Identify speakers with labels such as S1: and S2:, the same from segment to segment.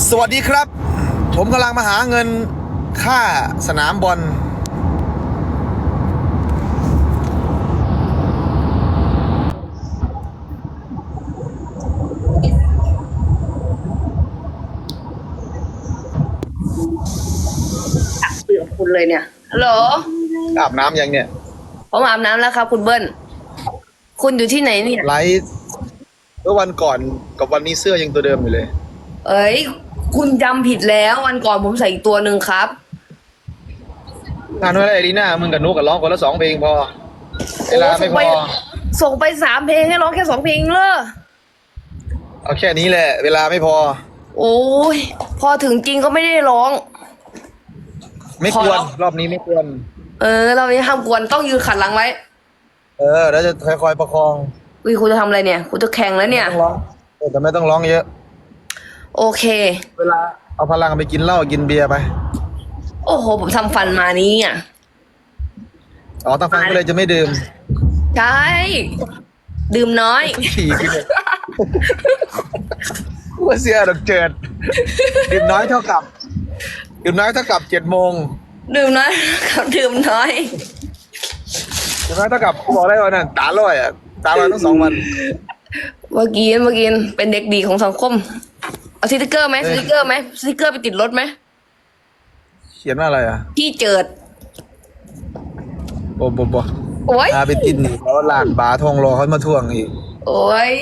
S1: สวัสดีครับ ผมกำลังมาหาเงินค่าสนามบอล
S2: คุยกับคุณเลยเนี่ยฮัลโหล
S1: อาบน้ำยังเนี่ย
S2: ผมอาบน้ำแล้วครับ คุณเบิ้ล คุณอยู่ที่ไหนเนี่ย
S1: ไลฟ์เมื่อวันก่อนกับวันนี้เสื้อยังตัวเดิมอยู่เลย
S2: เอ้ย คุณจำผิดแล้ววันก่อนผมใส่อีกตัวหนึ่งครับ
S1: งานไว้แล้วไอรีน่ามึงกับนุกกับร้องคนละสองเพลงพอเวลาไม่พอ
S2: ส่งไปสามเพลงให้ร้องแค่สองเพลงเลย
S1: เอาแค่นี้แหละ เวลาไม่พอ
S2: โอ้ยพอถึงจริงก็ไม่ได้ร้อง
S1: ไม่
S2: พอ
S1: ควร
S2: แล้ว
S1: รอบนี้ไม่ควร
S2: เออเรานี้ห้ามกวนต้องยืนขัดหลังไว้
S1: เออ แล้วจะค่อยๆประคอง
S2: อุ้ยคุณจะทำอะไรเนี่ยคุณจะแข่งแล้วเนี่ย
S1: ต้องร้องเออแต่ไม่ต้องร้องเยอะ
S2: โอเค
S1: เวลาเอาพลังไปกินเหล้ากินเบียร์ไป
S2: โอ้โห ผมทำฟันมานี้อะ
S1: อ๋อตั้งฟังก็เลยจะไม่ดื่ม
S2: ใช่ ดื่มน้อย
S1: ขี่กินเลยว่าเสียดอกเจิดดื่มน้อยเท่ากับ ดื่มน้อยเท่ากับเจ็ดโมง
S2: ดื่มน้อยครับดื่มน้อย
S1: ดื่มน้อยเท่ากับกูบอกได้ว่านั่นตาลอยอะ ตาลอยทั้งสองวัน
S2: เมื่อกี้เมื่อกี้เป็นเด็กดีของสังคม เอาสติกเกอร์ไหมสติกเกอร์ไหมสติกเกอร์ไปติดรถไหม
S1: เขียนว่าอะไรอะ
S2: พี่เจิด
S1: โบโบโบ
S2: โอ้ย
S1: พาไปติดหนีแล้วลานบาร์ทองรอเขามาทวงอีก
S2: โอ้ย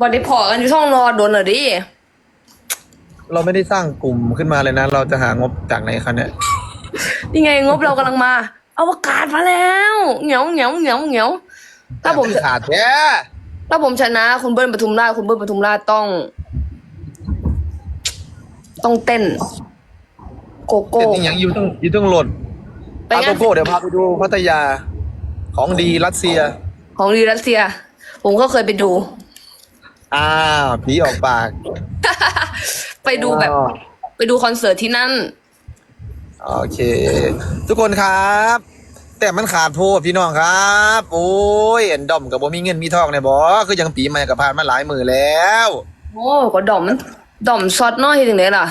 S2: วันนี้พอกันอยู่ช่องรอโดนเหรอดิ
S1: เราไม่ได้สร้างกลุ่มขึ้นมาเลยนะ เราจะหางบจากไหนคะเนี่ย
S2: นี่ไงงบเรากำลังมาอวกาศมาแล้วเหงียวเหงียวเหงียวเหงียวถ้าผม
S1: ขาดแท้
S2: ถ้าผมชนะคุณเบิ้ลปทุมราชคุณเบิ้ลปทุมราชต้อง ต้องเต้น โกโก้
S1: เป็นอย่างอยู่ต้องอยู่ต้องโหลด
S2: ไป
S1: อา
S2: งั้
S1: โก
S2: น
S1: โก้เดี๋ยวพาไปดูพัทยาของดีรัสเซีย
S2: ของดีรัสเซีย ผมก็เคยไปดู
S1: อ้าวผีออกปาก
S2: ไปดูแบบ
S1: อ๋อ
S2: ไปดูคอนเสิร์ตที่นั่น
S1: โอเค ทุกคนครับ แต่มันขาดโพดพี่น้องครับ โอ้ยเอ็นดอมกับบ่มีเงินมีทองเนี่ยบอคือยังปีใหม่กับผ่านมาหลายมือแล้ว
S2: โอ้ก็ดอมมัน ดอมซอดน้อยถึงไหนล่ะ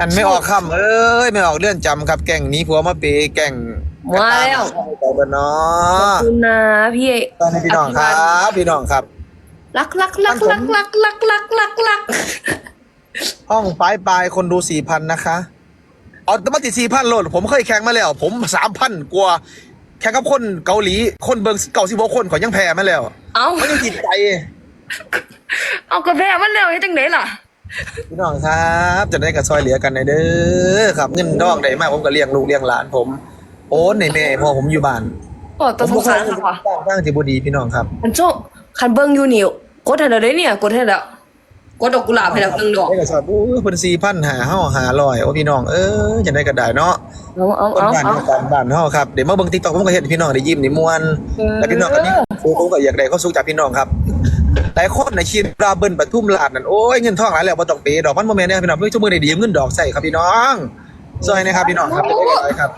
S1: อันไม่ออกคำเอ้ยไม่ออกเลื่อนจำครับแก่งหนี้ผัวมาเปย์แก่ง
S2: มาแล้ว
S1: ไปเบนเนา
S2: ขอะบคุณนะพี่
S1: ตอนนี้พี่น้องครับ พี่น้องครับ
S2: รักรักรักรักรักรักรักรักรัก
S1: ห้องปลายปลายคนดูสี่พันนะคะ เอาแต่มาติสี่พันโหลด ผมเคยแข่งมาแล้ว ผมสามพันกว่าแข่งกับคนเกาหลี คนเบิงเก่าสิบคนขอยยังแพ้มาแล้ว
S2: เอา
S1: ไม่ได้จิตใจ
S2: เอากระแพมันแล้วยังจังไหนล่ะ
S1: พี่น้องครับ จะได้กับซอยเหลือกันในเด้อครับเงินดองได้มากผมก็เลี้ยงลูกเลี้ยงหลานผม โอนในแม่พ่อผมอยู่บ้าน
S2: โอ้ตัวสงสารค่ะว่ะ
S1: บ้างที่บุดีพี่น้องครับ
S2: มันโจ้คันเบิ้งอยู่นิวกดให้เราได้เนี่ย กดให้แล้วกดดอกกุหลาบให้แล้วหนึ่งดอก
S1: ได้กับซอยโอ้ยคนสี่พันหาเฮาหาลอยโอ้พี่น้องเออจะได้ก็ได้เนาะ
S2: เอาเอา
S1: คน
S2: เอา
S1: บ้าน
S2: เอา
S1: เฮากันบ้านเฮาครับเดี๋ยวมาเบิ่ง TikTok ผมก็เห็นพี่น้องได้ยิ้มได้ม่วน
S2: เออ
S1: แล้วพี่น้องก็มีผมผมก็อยากได้ความสุขจากพี่น้องครับ หลายคนในะคิดราเบิ้ลปทุมลาดนั่นโอ้ยเงินทองหลายแล้วบ่ต้องเปย์ดอกมันบ่แม่นเด้อพี่น้องเพิ่นชั่วโมงได้ดีเงินดอกใส่ครับพี่น้องซอยนะครับพี่น้องครับได้หลายครับ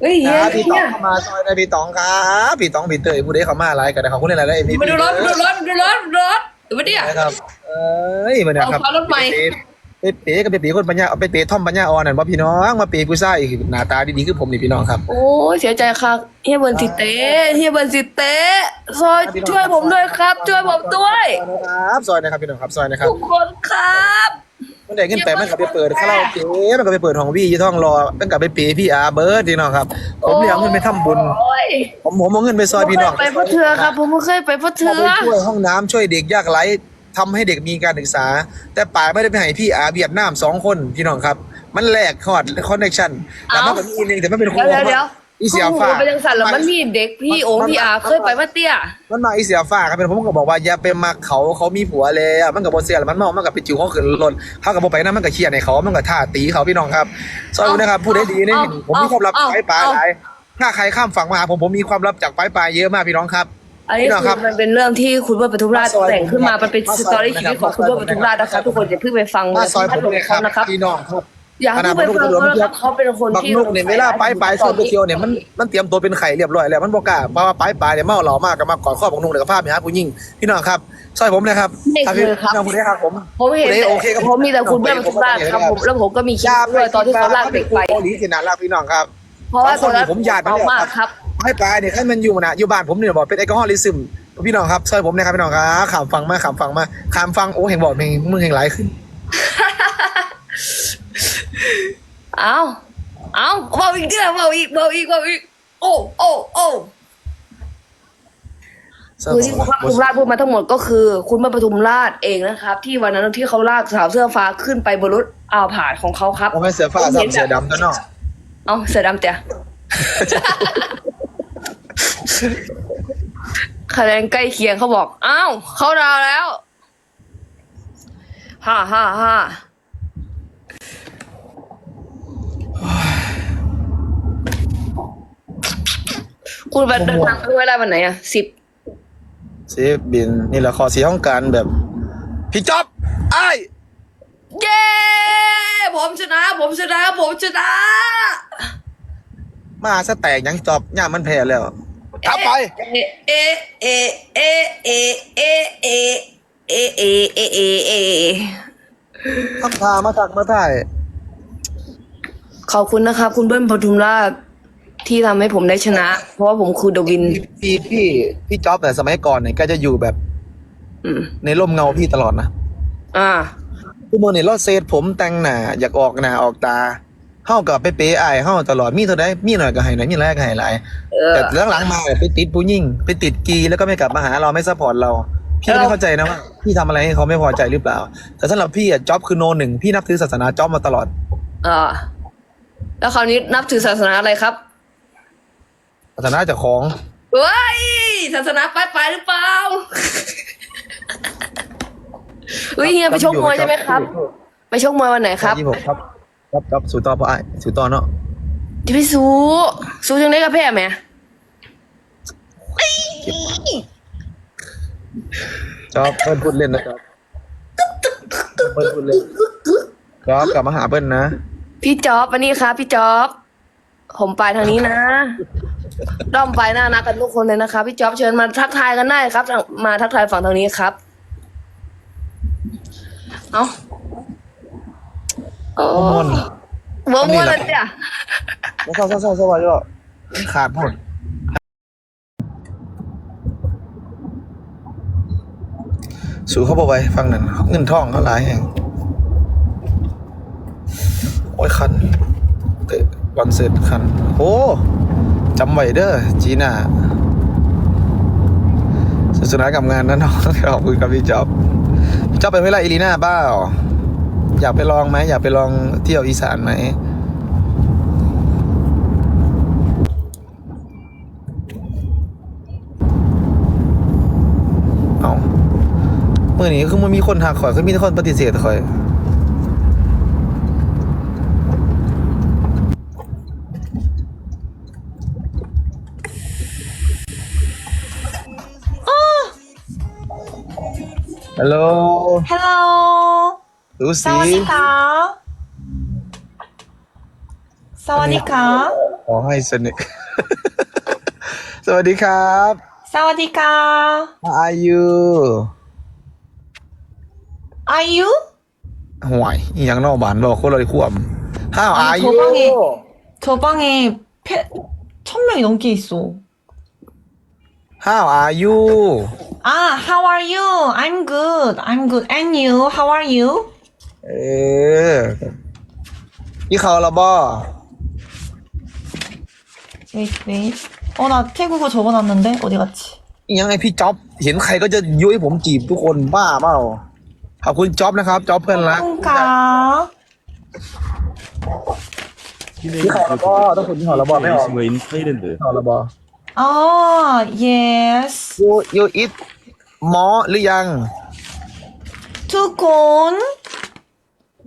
S2: เฮ้ย
S1: ค
S2: เฮ้
S1: รับ
S2: ย
S1: พี่ตอ
S2: เนี่
S1: ง
S2: ย
S1: เข้ามาซอยในพี่ตองครับพี่ตองพี่เตยผู้ใดเข้ามาหลายก็ได้ขอบคุณหลายๆเลยพี่
S2: มาดูรถมาดูรถมาดูรถรถดูมาดิ
S1: นะครับเอ้ยมาเนี่ยครับ
S2: เอารถใหม่
S1: ไปเป๋กับไปเป๋คนปัญญาเอาไปเป๋ท่อมปัญญาอ่อนนั่นว่าพี่น้องมาเป๋ผู้ชายหน้าตาดีๆคือผมนี่พี่น้องครับ
S2: โอ้ยเสียใจค่ะเฮียเบิร์นสิเต้เฮียเบิร์นสิเต้ซอยช่วยผมด้วยครับ ช่วยผมด้วย
S1: ครับซอยนะครับพี่น้องครับซอยนะครับ
S2: ทุกคนครับ
S1: มันได้เงินไปมันก็ไปเปิดคาราโอเกะมันก็ไปเปิดของวี่ยี่ท่องรอมันก็ไปเป๋พี่อาเบิร์ดพี่น้องครับ ผมเนี่ยเอาเงินไปทำบุญ
S2: โอ้ย
S1: ผมผมเอาเงินไปซอยพี่น้อง
S2: ไปพ่อเถือครับ ผมไม่เคยไปพ่อเถื
S1: เอา
S2: อ
S1: ไปช่วยห้องน้ำช่วยเด็กยากไร้ ทำให้เด็กมีการศึกษา แต่ป่าไม่ได้ไปให้พี่อาเวียดนามสองคนพี่น้องครับ มันแลกคอร์ดคอนเนคชั่นแต่มันก็มีอีกหนึงแต่มันเป็นค
S2: เดี๋ยวเดี๋ยวเดี๋ยว
S1: อีเสียฟ้า
S2: ไปยังสันแล้วมันมีเด็กพี่โอ๋พี่อาเคยไปพ่อเตี้ย
S1: มันมาอีเสียฟ้าครับเป็นผมก็บอกว่าอย่าไปมักเขาเขามีผัวแล้วมันกับบเสียแล้วมันเมามันกับไปจิ๋วเขาขึ้นรถเขากับไปนั่นมันกับเครียดในเขา มันกับท่าตีเขาพี่น้องครับซอยนะครับพูดได้ดีนี่
S2: เอา
S1: ผมมีความลับ
S2: เอา
S1: ไปปลาย
S2: เอา
S1: หลายถ้าใครข้ามฝั่งมาหาผมผมมีความลับจากปลายปลายเยอะมากพี่น้องครับ
S2: อันนี้
S1: พี่น้อง
S2: คื
S1: ครั
S2: อบมันเป็นเรื่องที่คุณเบิร์ตปทุมราช
S1: มาซอย
S2: แต่งขึ้นมามันเป็น
S1: มา
S2: ส
S1: ซอย
S2: ตอรี่ชีวิตของคุณเบิร์ตปทุมราชนะคะทุกคนอย่าเพิ่งไปฟัง
S1: มาซอยผม
S2: ของ
S1: เลยค
S2: เขา
S1: รับ
S2: นะครับ
S1: พี่น้องครับ
S2: อย่าให้
S1: ขนาด
S2: พูดไป
S1: บัก
S2: ฟัง
S1: นุก
S2: เขา
S1: กระโดด
S2: นะครับเขาเป็นคน
S1: บัก
S2: ที่
S1: นุกเนี่ยเวลาไปไปโซนโตเกียวเนี่ยมันมันเตรียมตัวเป็นไข่เรียบร้อยแล้วมันบอกกล้าเพราะว่าไปไปเนี่ยเมาเหล่ามากกับมากอดข้อบักนุกเลยกับภาพเนี่ยฮะผู้หญิงพี่น้องครับซอยผมนะครับ
S2: ไม่เคยครับ
S1: พี่น้องผู้ใดครับผม
S2: ผมเห็น
S1: โอเคครับ
S2: ผมมีแต่คุณแม่มาทุกบ้านครับผมแล้วผมก็มีคลิปด้วยตอนที่เขาลากเด็กไป
S1: เกาหลีสินะลากพี่น้องครับ
S2: เพราะว่าตอนนั้น
S1: ผมญาติมา
S2: เมา
S1: แล้ว
S2: มากครับ
S1: ให้ไปเนี่ยให้มันอยู่นะอยู่บ้านผมเนี่ยบอกเป็นแอลกอฮอลิซึมพี่น้องครับซอยผมนะครับพี่น้องครับขามฟังมาขามฟังมาขามฟังโอ้เห็นบอกเพลงมึงเห็นหลายขึ้น
S2: เอาเอาเมาอีกเด้อเมาอีกเมาอีกเมาอีกโอ้โอ้โอ้คือที่คุณปทุมราชพูดมาทั้งหมดก็คือ คุณมาปทุมราชเองนะครับ ที่วันนั้นที่เขาลากสาวเสื้อฟ้าขึ้นไปบนรถอ่าวผ่านของเขาครับ
S1: ผมเป็นเสือฟ้าซ้ำเสือดำตัวเนอก
S2: เอาเสือดำเตี่ย คะแนนใกล้เคียงเขาบอก อ้าว เขาดาวแล้ว ฮ่าฮ่าฮ่าคุณไปเดินทางไปเวลาวันไหนอะสิบ
S1: เซฟบิน นี่แหละขอเสียของการแบบ พี่จ๊อบไอ้าย
S2: เย้ ผมชนะ ผมชนะ ผมชนะ
S1: มาซะแตกยังจอบย่ามันแพ้แล้ว กลับไป
S2: เอะเอะเอะเอะเอะเอะเอะเอะเอะเอะเอะ
S1: ทักทามาทักมาถ่าย
S2: ขอบคุณนะครับ คุณเบิ้ลปทุมราชที่ทำให้ผมได้ชนะ เพราะว่าผมคือเดวิน
S1: พี่พี่พี่จ๊อบแต่สมัยก่อนเนี่ยก็จะอยู่แบบ
S2: อืม
S1: ในร่มเงาพี่ตลอดนะ
S2: อ่า
S1: ทุกมือเนี่ยเราเซตผมแต่งหน้าอยากออกหน้าออกตา เฮากับไปเป๊ะอายเฮาตลอดมีเท่าใดมีหน่อยก็ให้หน่อยมีหลายก็ให้หลาย
S2: เออ
S1: แต่หลังๆมาเนี่ยไปติดผู้ยิ่งไปติดกีแล้วก็ไม่กลับมาหาเราไม่ซัพพอร์ตเรา พี่ก็ไม่เข้าใจนะว่าพี่ทำอะไรให้เขาไม่พอใจหรือเปล่า แต่สำหรับพี่อะจ็อบคือโนหนึ่งพี่นับถือศาสนาจ็อบมาตลอด
S2: อ่าแล้วคราวนี้นับถือศาสนาอะไรครับ
S1: ศาสนาเจากของ
S2: เฮ้ยศาสนาไปไปหรือเปล่าเฮ้ยเฮียไปชกมวยใช่ไหมครับ ไปชกมวยวันไหนครับ
S1: ยี่หกครับ จ็อบจ็อบสู่ต่อเพราะไอ้ายสู่ต่อเนาะ
S2: จะไปสู้สู้จังได้กับแพ้ไหม
S1: จ็อบเพิ่นพูดเล่นนะครับเพิ่นพูดเล่นจ็อบกลับมาหาเพิ่นนะ
S2: พี่จ๊อบอันนี้ครับพี่จ๊อบ ผมไปทางนี้นะด้อมไปหน้านักกันทุกคนเลยนะคะพี่จ๊อบเชิญมาทักทายกันได้ครับมาทักทายฝั่งทางนี้ครับ เอาโอ้
S1: ม่วน
S2: เวิร์มวนเลยจ้ะ
S1: แล้วเศร้าเศร้าเศร้าเศร้าก็ขาดหมดสู่เขาบอกไว้ฟังนั่นเงินทองเขาหลายแห่งโอ้ยคันเตะบอลเสร็จคันโอ้จำไว้เด้อจีน่าสุดท้ายกับงานนั้นเนาะขอบคุณครับพี่จ๊อบพี่จ๊อบไปเวลาอิลีน่าบ้าอ ยากไปลองไหมอยากไปลองเที่ยวอีสานไหมเอาเมื่อนี้คือมันมีคนทักข่อยคือมีแต่คนปฏิเสธข่อยฮัลโหล
S3: Hello
S1: ดูสวัสดีค่ะสวัสดีค่ะขอให้สนิทสวัสดีครับ
S3: สวัสดีค่ะ
S1: How are you
S3: Are you
S1: ห่วยยังนอกบ้านบอกคนเราขวบ How are you
S3: 저 방에 패, 천 명이 넘게 있어.
S1: How are you?
S3: 아, how are you? I'm good. I'm good. And you? How are you?
S1: เออพี่เขาและบ่
S3: Wait, wait. 어, 나 태국어 적어놨는데 어디 갔지?
S1: อหยังไงพี่จ๊อบ เห็นใครก็จะยุ้ยผมจีบทุกคนบ้าเปล่าขอบคุณจ๊อบนะครับจ๊อบเพื่อนรัก
S3: 콩카.
S1: พี่เขาและบ่ต้องคุณพี่เขาและบ่ไม่ออก
S4: 웨인 타일랜드
S1: พี่เขาและบ่
S3: 아, yes.
S1: you you eat หมอหรือยัง
S3: 투콘.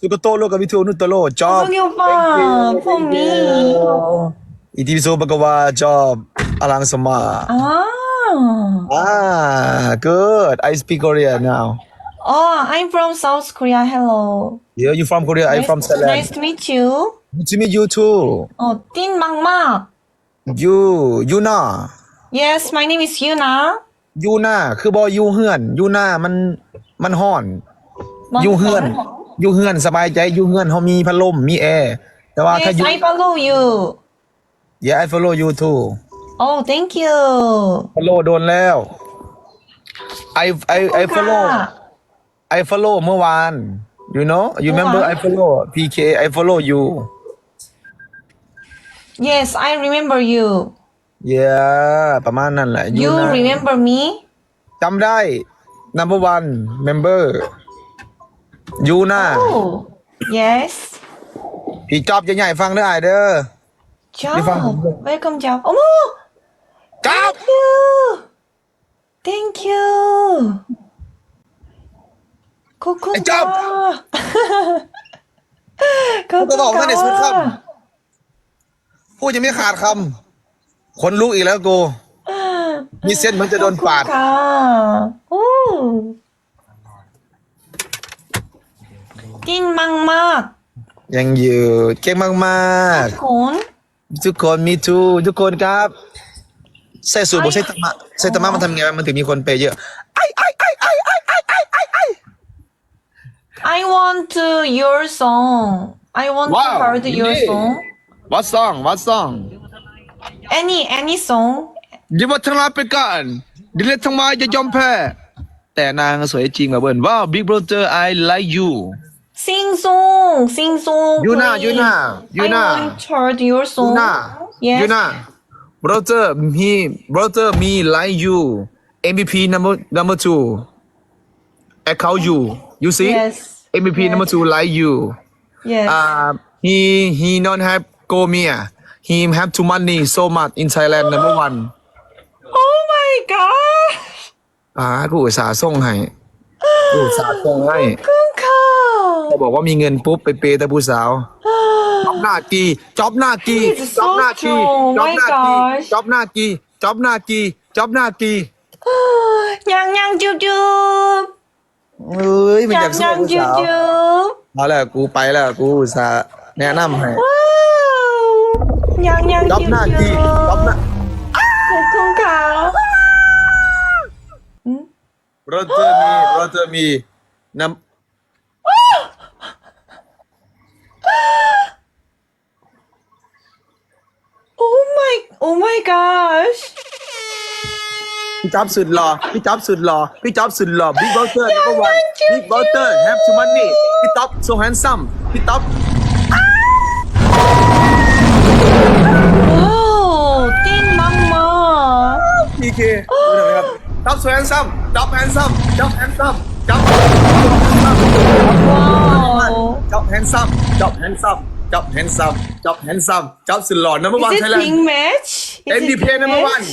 S1: สุกโตโลกวิทูนุตโลจอบ
S3: 송이 오빠, for me.
S1: อิติปิโสภะคะวะจอบอะระหังสัมมา
S3: 아.
S1: Ah, good. I speak Korean now.
S3: Oh, I'm from South Korea. Hello.
S1: Yeah, you from Korea? I'm
S3: nice,
S1: from Thailand.
S3: Nice to meet you.
S1: Good to meet you too.
S3: Oh, Tin Mangmak.
S1: You, Yuna.
S3: Yes, my name is Yuna.
S1: ยูน่าคือบอยูเฮือนยูน่ามันมันห้อน ยูเฮือน ยูเฮือนสบายใจยูเฮือนเขามีพัดลมมีแอร์แต่ว่าถ้า
S3: Yes,
S1: ยู
S3: I follow you.
S1: yeah I follow you too
S3: Oh, thank you.
S1: follow โดนแล้ว I I I follow
S3: 오 빠.
S1: I follow เมื่อวาน you know you remember I follow PK I follow you
S3: Yes, I remember you.
S1: yeah ประมาณนั้นแหละ
S3: You
S1: Yuna
S3: remember me?
S1: จำได้ number one member ยูน่า
S3: Oh, yes.
S1: พี่จอบใหญ่ๆฟังเด้อไอเด้อ
S3: Job.
S1: If I'm-
S3: Welcome, job. 어머!
S1: จอบ
S3: Thank you. Thank you. 코코가.
S1: Hey, job. ก็บอกท่านในสุดครับ พูดยังไม่ขาดคำคนลุกอีกแล้วกู มีเส้นเหมือนจะโดนปาด
S3: 코코가. เก่งมากมาก
S1: ยังอยู่เก่งมาก
S3: ๆ
S1: ๆทุกคนทุกคนมีทูทุกคนครับใส่สูตรบอกใส่ตะมะใส่ตะมะมันทำไงมันถึงมีคนไปเยอะไอไอไอไอไอไอไอไอ
S3: I want to your song I want to Wow, heard your
S1: really?
S3: song
S1: What song? What song?
S3: any any song
S1: ยิบวัฒนาไปก่อนดิเลททั้งมาจะยอมแพ้ แต่นางสวยจริงแบบเบิร์นว้าว Big Brother I like you
S3: Sing song. Sing song.
S1: Yuna,
S3: please.
S1: Yuna, Yuna.
S3: I want to heard your song.
S1: Yuna
S3: Yes.
S1: Yuna brother me brother me like you MVP number number two I call you you see
S3: Yes.
S1: MVP
S3: Yes.
S1: number two like you
S3: Yes.
S1: uh he he don't have go mia he have too money so much in Thailand number one
S3: oh my god.
S1: อ่ากูอุตส่าห์ส่งให้กูอุตส่าห์ส่งให้
S3: kunka.
S1: บอกว่ามีเงินปุ๊บไปเปย์แต่ผู้สาวจ็อบหน้ากีจ็อบหน้ากี้จ็อบหน้ากี้จ็อบหน้ากี้จ็อบหน้ากีจ็อบหน้ากีจ็อบหน้ากี
S3: ยังยังจุ๊บจุ๊บ
S1: เอ้ยมันอยากสู้
S3: ย
S1: ผู้สาวพอาแล้วกูไปแล้วกูอุตสาห์แนะนำให้
S3: ยังยัง
S1: จ็อบจุ๊บหน้ากีจ็อบหน้า
S3: ข
S1: อบคุณค่ะ รถเจะมีเราจะมีน้ำ
S3: โอ้ไม่โอ้ my gosh
S1: พี่จ๊อบสุดหล่อ พี่จ๊อบสุดหล่อ พี่จ๊อบสุดหล่อ บิ๊กบอสเตอร์นัมเบอร์วัน บิ๊กบอสเตอร์แฮปทูมันนี่พี่ต๊อบ so handsome พี่ต๊อบ
S3: ว้าวเก่
S1: งมากมาก PK ดูหน่อยไหมครับ ต๊อบ so handsome ต๊อบ handsome ต๊อบ handsome ต๊อบ จับแฮนซัมจับแฮนซัมจับแฮนซัมจับแฮนซัมจับสุดหล่อ number one
S3: Is it
S1: Thailand
S3: pink match Is it
S1: MVP
S3: pink
S1: number
S3: match?
S1: one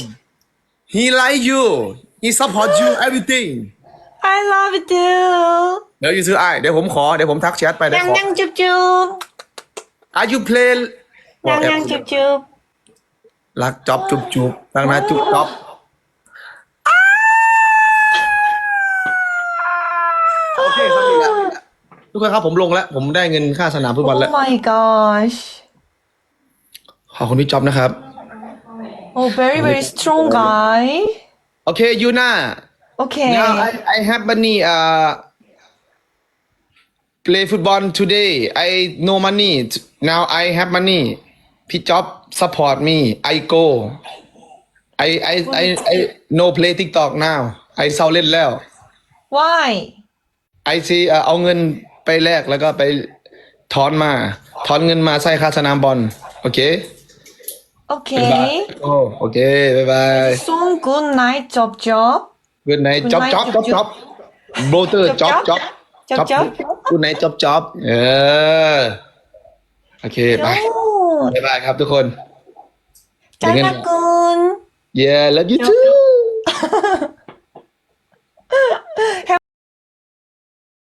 S1: he like you he support you everything
S3: I love you too
S1: เดี๋ยวยูซื้อไอเดี๋ยวผมขอเดี๋ยวผมทักแชทไปเดี๋ยนั่วงขอ
S3: นั่งจุ๊บจุ๊บ
S1: Are you play นั่งนั่งจุ๊บ
S3: จุ๊บ
S1: รักจ๊อบจุ๊บจุ๊บตั้งหนะจุ๊บจ๊อบ ทุกคนครับผมลงแล้ว ผมได้เงินค่าสนามฟุตบอลแล้ว
S3: Oh my gosh.
S1: ขอบคุณพี่จ๊อบนะครับ
S3: Oh, very very strong guy.
S1: โอเคยูน่า
S3: Okay.
S1: now I I have money uh play football today I no money now I have money พี่จ๊อบ support me I go I I I I no play TikTok now I เศร้าเล่นแล้ว
S3: Why?
S1: ไอซีเอ่อเอาเงิน ไปแลกแล้วก็ไปถอนมาถอนเงินมาใส่ค่าสนามบอลโอเคโอเคโอเคบายบาย
S3: Soon, good night, job,
S1: นไนจอบจอบจอบ
S3: จบ
S1: โบเตอร์จ็อบจอบ
S3: Job,
S1: กูไนจอบจอบเออโอเคบา
S3: ย
S1: บายบายครับทุกคน
S3: Tana กุล
S1: yeah love you too